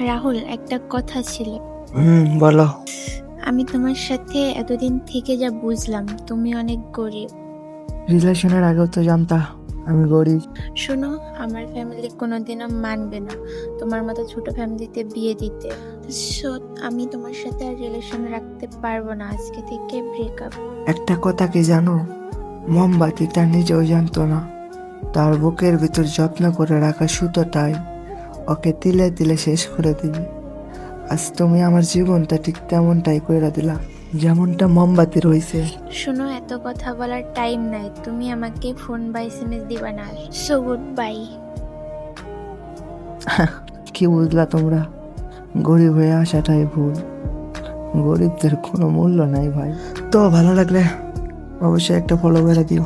রাহুল একটা কথা ছিল। হুম বলো। আমি তোমার সাথে এতদিন থেকে যা বুঝলাম তুমি অনেক গরিব। রিলেশনের আগেও তো জানতা আমি গরিব। শোনো আমার ফ্যামিলি কোনোদিনও মানবে না তোমার মতো ছোট ফ্যামিলিতে বিয়ে দিতে। সো আমি তোমার সাথে আর রিলেশন রাখতে পারব না আজকে থেকে ব্রেকআপ একটা কথা কি জানো? মোমবাতিটা নিজেও জানতো না। তার বুকের ভিতর যত্ন করে রাখা সুতোটাই। ওকে তিলে তিলে শেষ করে দিবে। আজ তুমি আমার জীবনটা ঠিক তেমনটাই করে দিলা যেমনটা মোমবাতি রয়েছে শোনো এত কথা বলার টাইম নাই। তুমি আমাকে ফোন বা এসএমএস দিবা না। সো গুড বাই কি বুঝলা তোমরা? গরিব হয়ে আসাটাই ভুল। গরিবদের কোনো মূল্য নাই ভাই। তো ভালো লাগলে অবশ্যই একটা ফলো করে দিও।